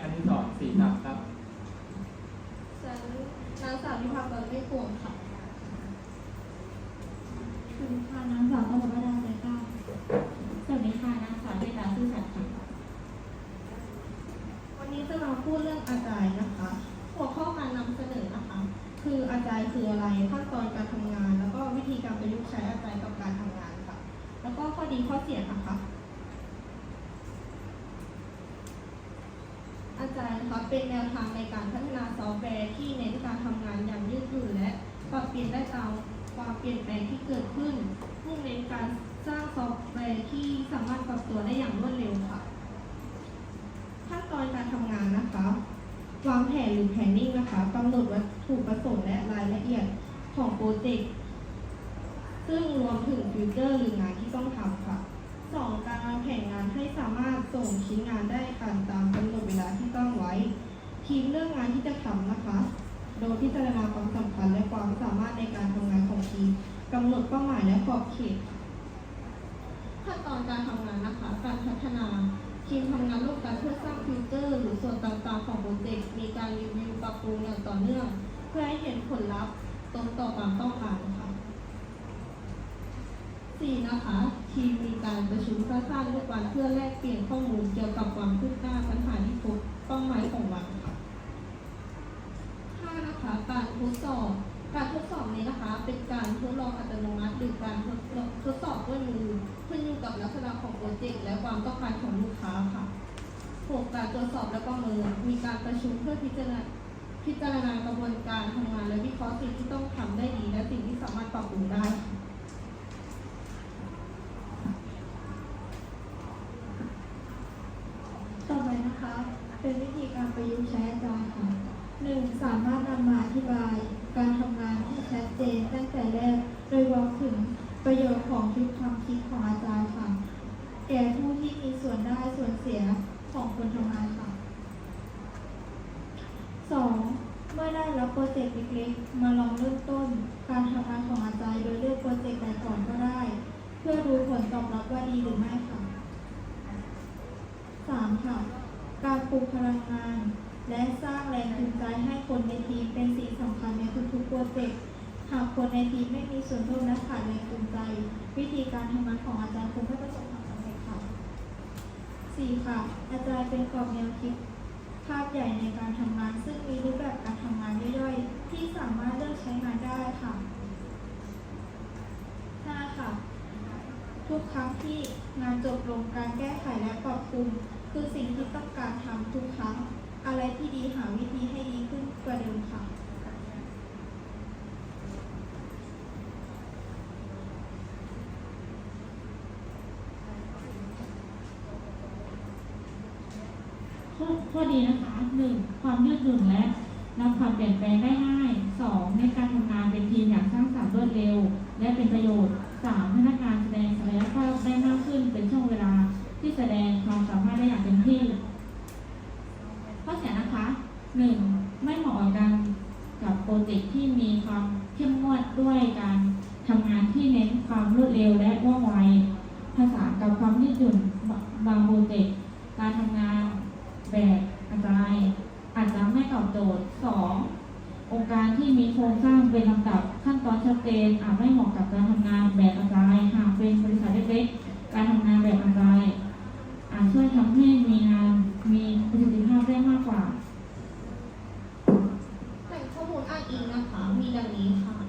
ท่านที่สองสี่สามครับฉันนางสาววิภากรไม่ปวงค่ะสวัสดีค่ะนางสาวอภรดาใจกล้าสวัสดีค่ะนางสาวเจตาซื่อสัตย์ค่ะวันนี้จะมาพูดเรื่องอาจารย์นะคะ หัวข้อการนำเสนอนะคะ คืออาจารย์คืออะไรขั้นตอนการทำงาน แล้วก็วิธีการประยุกต์ใช้อาจารย์กับการทำงานค่ะ แล้วก็ข้อดีข้อเสียนะคะ อาจา รย์นะคะเป็นแนวทางในการพัฒนาซอฟต์แวร์ที่เน้นการทำงานอย่างยืดหยุ่นและปรับเปลี่ยนได้ตามความเปลี่ยนแปลงที่เกิดขึ้นมุ่งเน้นการสร้างซอฟต์แวร์ที่สามารถปรับตัวได้อย่างรวดเร็วค่ะ ขั้นตอนการทำงานนะคะวางแผนหรือ planning นะคะกำหนดวัตถุประสงค์และรายละเอียดของโปรเจกต์ซึ่งรวมถึงฟิวเจอร์หรืองานที่ต้องทำค่ะสองการวางแผนงานให้สามารถส่งชิ้นงานได้ทันตาม เวลาที่ตั้งไว้ทีมเรื่องงานที่จะทำนะคะ โดยพิจารณาความสำคัญและความสามารถในการทำงานของทีมกำหนดเป้าหมายและขอบเขตขั้นตอนการทำงานนะคะ การพัฒนาทีมทำงานร่วมกันเพื่อสร้างฟิวเจอร์ หรือส่วนต่างๆของโปรเจกต์มีการรีวิวปรับปรุงอย่างต่อเนื่อง เพื่อให้เห็นผลลัพธ์ตรงต่อความต้องการค่ะสี่นะคะ ทีมมีการประชุมสั้นๆทุกวันเพื่อแลกเปลี่ยนข้อมูลเกี่ยวกับความคืบหน้าปัญหาที่พบเป้าหมายของวันค่ะห้านะคะ การทดสอบ การทดสอบนี้นะคะ เป็นการ ทดลองอัตโนมัติหรือการทดทดสอบด้วยมือขึ้นอยู่กับลักษณะของโปรเจกต์และความต้องการของลูกค้าค่ะ 6. กการตรวจสอบและประเมิน มีการประชุมเพื่อพิจารณาพิจารณากระบวนการทำงาน และวิเคราะห์สิ่งที่ต้องทำได้ดี และสิ่งที่สามารถปรับปรุงได้ค่ะ ต่อไปนะคะ เป็นวิธีการประยุกต์ใช้อาจารย์ค่ะหนึ่งสามารถนำมาอธิบายการทำงานที่ชัดเจนตั้งแต่แรก โดยบอกถึงประโยชน์ของชุด ความคิดของอาจารย์ค่ะแก่ผู้ที่มีส่วนได้ส่วนเสียของคนทำงานค่ะสองเมื่อได้รับโปรเจกต์เล็กๆ มาลองเริ่มต้น การทำงานของอาจารย์โดยเลือกโปรเจกต์ใดก่อนก็ได้ เพื่อดูผลตอบรับว่าดีหรือไม่ค่ะสามค่ะ การปลูกพลังงาน และสร้างแรงจูงใจให้คนในทีมเป็น คนในทีมไม่มีส่วนร่วมและขาดแรงจูงใจ วิธีการทำงานของอาจารย์คงไม่ประสบความสำเร็จค่ะสี่ค่ะ อาจารย์เป็นกรอบแนวคิดภาพใหญ่ในการทำงาน ซึ่งมีรูปแบบการทำงานย่อยๆ ที่สามารถเลือกใช้งานได้ค่ะห้าค่ะ ทุกครั้งที่งานจบลงการแก้ไขและปรับปรุงคือสิ่งที่ต้องการทำทุกครั้ง อะไรที่ดีหาวิธีให้ดีขึ้นกว่าเดิมค่ะ ข้อข้อดีนะคะหนึ่งความยืดหยุ่นและนำความเปลี่ยนแปลงได้ง่ายสองในการทำงานเป็นทีมอย่างสร้างสรรค์รวดเร็ว และเป็นประโยชน์สามพนักงานแสดงศักยภาพได้มากขึ้นเป็นช่วงเวลาที่แสดงความสามารถได้อย่างเต็มที่ข้อเสียนะคะหนึ่งไม่เหมาะกับการกับโปรเจกต์ที่มีความเข้มงวดด้วยการทำงานที่เน้นความรวดเร็วและว่องไวภาษากับความยืดหยุ่นบางโปรเจกต์การทำงาน แบบอาจารย์อาจจะไม่ตอบโจทย์ 2. องค์การที่มีโครงสร้างเป็นลำดับขั้นตอนชัดเจนอาจไม่เหมาะกับการทำงานแบบอาจารย์หากเป็นบริษัทเล็กๆการทำงานแบบอาจารย์อาจช่วยทำให้มีงานมีประสิทธิภาพได้มากกว่าแหล่งข้อมูลอ้างอิงนะคะ มีดังนี้ค่ะ